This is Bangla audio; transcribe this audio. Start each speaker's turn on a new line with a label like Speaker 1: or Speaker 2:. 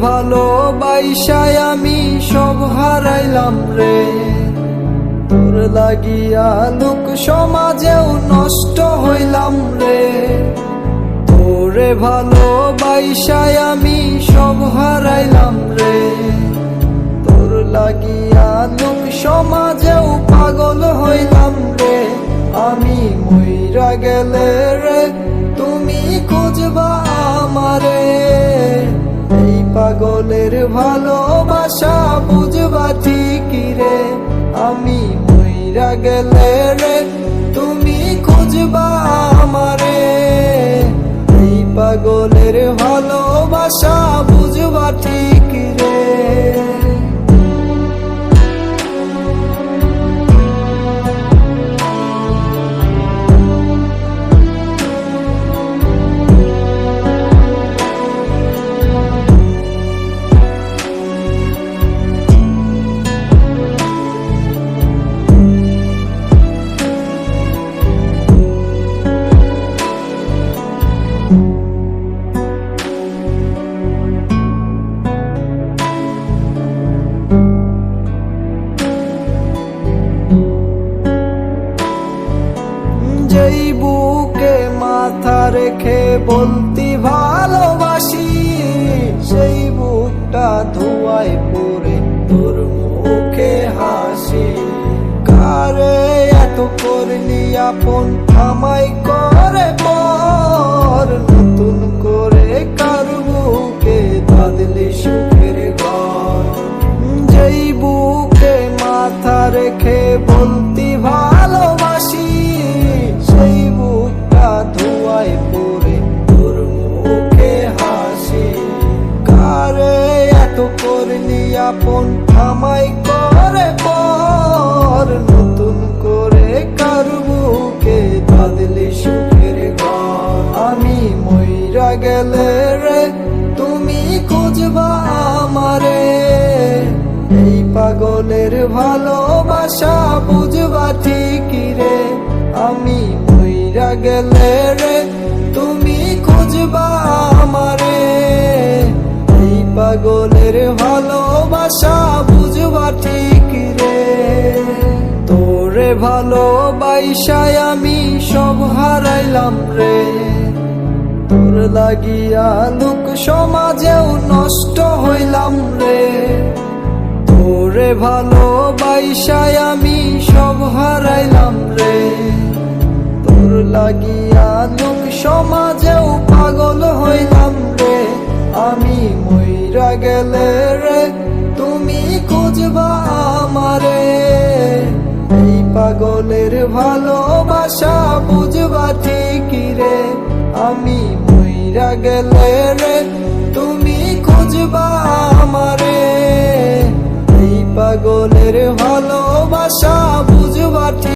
Speaker 1: ভালো বাইসায় আমি সব হারাইলাম রে। তোর লাগিয়া লোক সমাজেও নষ্ট হইলাম রে। তোরে ভালো বাইসায় আমি সব হারাইলাম রে। তোর লাগিয়া লোক সমাজেও পাগল হইলাম রে। আমি মইরা গেলে রে আমি মইরা গেলে রে তুমি খুঁজবা আমারে। এই পাগলের ভালোবাসা বুঝবা ঠিক। মাথা রেখে বলতি ভালোবাসি, সেই বুকটা ধোয়ায় পড়ে তোর মুখে হাসি। কারে এত করলি আপন, আমায় করে পর নতুন করে কার বুকে বাদলি সুখের করলি আপন আমায় করে পর। নতুন করে কার বুকে বাদলি সুখের আমি মইরা গেলে রে, তুমি খুঁজবা আমারে। এই পাগলের ভালোবাসা বুঝবা ঠিকই রে। আমি মইরা গেলে রে, তুমি খুঁজবা আমারে। পাগলের ভালোবাসা বুঝবা ঠিক রে। তোরে ভালোবাসায় আমি সব হারাইলাম রে। তোর লাগিয়া লোক সমাজেও নষ্ট হইলাম রে। তোরে ভালোবাসায় আমি গেলে রে, তুমি খুঁজবা আমারে। এই পাগলের ভালোবাসা বুঝবা ঠিকই রে। আমি মইরা গেলে রে, তুমি খুঁজবা আমারে। এই পাগলের ভালোবাসা বুঝবা ঠিক